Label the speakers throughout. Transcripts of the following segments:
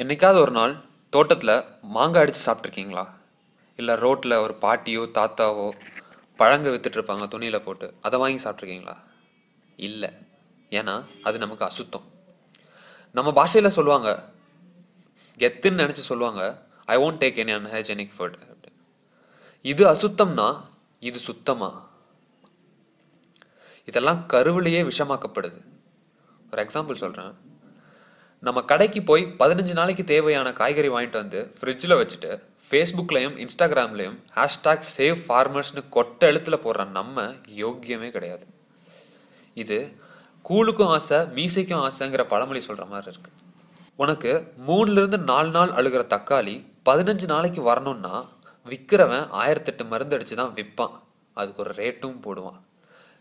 Speaker 1: என்னைக்காவது ஒரு நாள் தோட்டத்தில் மாங்காய் அடித்து சாப்பிட்ருக்கீங்களா இல்லை ரோட்டில் ஒரு பாட்டியோ தாத்தாவோ பழங்க விற்றுட்ருப்பாங்க துணியில் போட்டு அதை வாங்கி சாப்பிட்ருக்கீங்களா இல்லை. ஏன்னா அது நமக்கு அசுத்தம். நம்ம பாஷையில் சொல்லுவாங்க கெத்துன்னு நினச்சி சொல்லுவாங்க I won't take any unhygienic food இது அசுத்தம்னா இது சுத்தமா? இதெல்லாம் கருவிலேயே விஷமாக்கப்படுது. ஒரு எக்ஸாம்பிள் சொல்கிறேன் நம்ம கடைக்கு போய் பதினஞ்சு நாளைக்கு தேவையான காய்கறி வாங்கிட்டு வந்து ஃப்ரிட்ஜில் வச்சுட்டு ஃபேஸ்புக்லையும் இன்ஸ்டாகிராம்லையும் ஹேஷ்டாக் சேவ் ஃபார்மர்ஸ்னு கொட்ட எழுத்தில் போடுற நம்ம யோக்கியமே கிடையாது. இது கூழுக்கும் ஆசை மீசைக்கும் ஆசைங்கிற பழமொழி சொல்கிற மாதிரி இருக்கு. உனக்கு மூணுலேருந்து நாலு நாள் அழுகிற தக்காளி பதினஞ்சு நாளைக்கு வரணும்னா விற்கிறவன் ஆயிரத்தெட்டு மருந்து அடித்து தான் விற்பான். அதுக்கு ஒரு ரேட்டும் போடுவான்.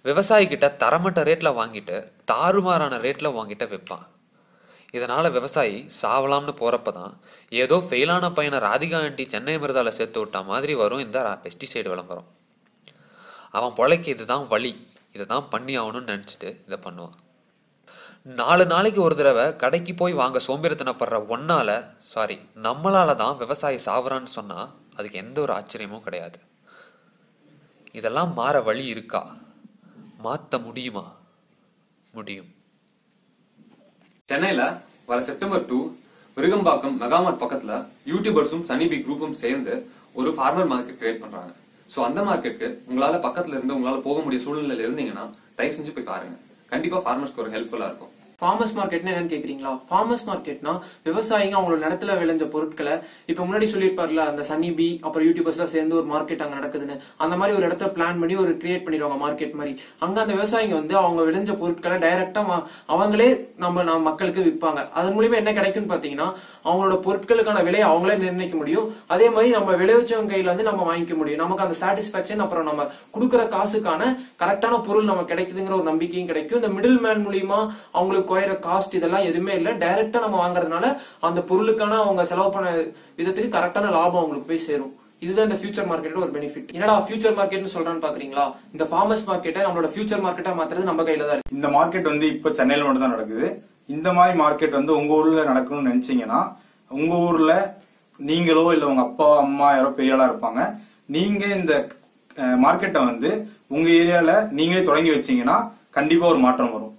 Speaker 1: விவசாயிக்கிட்ட தரமட்ட ரேட்டில் வாங்கிட்டு தாறுமாறான ரேட்டில் வாங்கிட்டு விற்பான். இதனால் விவசாயி சாவலாம்னு போகிறப்ப தான் ஏதோ ஃபெயிலான பையனை ராதிகா ஆண்டி சென்னை மிருதால சேர்த்து விட்டா மாதிரி வரும் இந்த பெஸ்டிசைடு விளம்பரம். அவன் பொழைக்க இதுதான் வழி இதை தான் பண்ணி ஆகணும்னு நினச்சிட்டு இதை பண்ணுவான். நாலு நாளைக்கு ஒரு தடவை கடைக்கு போய் வாங்க சோம்பேறித்தனப்படுற ஒன்னால சாரி நம்மளால தான் விவசாயி சாவறான்னு சொன்னால் அதுக்கு எந்த ஒரு ஆச்சரியமும் கிடையாது. இதெல்லாம் மாற வழி இருக்கா? மாற்ற முடியுமா? முடியும்.
Speaker 2: சென்னையில வர செப்டம்பர் டூ மிருகம்பாக்கம் மெகாமார்ட் பக்கத்துல யூடியூபர்ஸும் சனிபி குரூப்பும் சேர்ந்து ஒரு ஃபார்மர் மார்க்கெட் கிரியேட் பண்றாங்க. சோ அந்த மார்க்கெட்டுக்கு உங்களால பக்கத்துல இருந்து உங்களால போக முடிய சூழ்நிலையில இருந்தீங்கன்னா தயவு செஞ்சு போய் பாருங்க. கண்டிப்பா ஃபார்மர்ஸ்க்கு ஒரு ஹெல்ப்ஃபுல்லா இருக்கும்.
Speaker 3: ஃபார்மர்ஸ் மார்க்கெட்னா என்னன்னு கேக்குறீங்களா? ஃபார்மர்ஸ் மார்க்கெட்னா விவசாயிங்க அவங்களோட நிலத்துல விளைஞ்ச பொருட்களை இப்ப முன்னாடி சொல்லியிருப்பார்ல அந்த சன்னி பி அப்புறம் யூடியூபர்ஸ்லாம் சேர்ந்து ஒரு மார்க்கெட் அங்க நடக்குதுன்னு. அந்த மாதிரி ஒரு இடத்த பிளான் பண்ணி ஒரு கிரியேட் பண்ணிடுவாங்க மார்க்கெட் மாதிரி. அங்க அந்த விவசாயிங்க வந்து அவங்க விளைஞ்ச பொருட்களை டைரக்டா அவங்களே நம்ம நம்ம மக்களுக்கு விற்பாங்க. அதன் மூலியமா என்ன கிடைக்கும்னு பாத்தீங்கன்னா அவங்களோட பொருட்களுக்கான விலையை அவங்களே நிர்ணயிக்க முடியும். அதே மாதிரி நம்ம விளைவிச்சவங்க கையில வந்து நம்ம வாங்கிக்க முடியும். நமக்கு அந்த சாட்டிஸ்பாக்சன் அப்புறம் நம்ம கொடுக்குற காசுக்கான கரெக்டான பொருள் நம்ம கிடைக்குதுங்கிற ஒரு நம்பிக்கையும் கிடைக்கும். இந்த மிடில் மேன் மூலியமா அவங்களுக்கு குறையிற காஸ்ட் இதெல்லாம் எதுவுமே இல்ல. டைரக்டா நம்ம வாங்குறதுனால அந்த பொருளுக்கான அவங்க செலவு பண்ண விதத்துக்கு கரெக்டான லாபம் அவங்களுக்கு போய் சேரும். இதுதான் இந்த ஃபியூச்சர் மார்க்கெட்டோட ஒரு பெனிஃபிட் என்னடா ஃபியூச்சர் மார்க்கெட்னு சொல்றான்னு பாக்குறீங்களா? இந்த ஃபார்மர்ஸ் மார்க்கெட்டை நம்மளோட ஃபியூச்சர் மார்க்கெட்டா மாத்துறது நம்ம கையில தான் இருக்கு.
Speaker 4: இந்த மார்க்கெட் வந்து இப்ப சென்னையில மட்டும் தான் நடக்குது. இந்த மாதிரி மார்க்கெட் வந்து உங்க ஊர்ல நடக்கணும்னு நினைச்சீங்கன்னா உங்க ஊர்ல நீங்களோ இல்ல உங்க அப்பா அம்மா யாரோ பெரிய இருப்பாங்க. நீங்க இந்த மார்க்கெட்டை வந்து உங்க ஏரியால நீங்களே தொடங்கி வச்சீங்கன்னா கண்டிப்பா ஒரு மாற்றம் வரும்.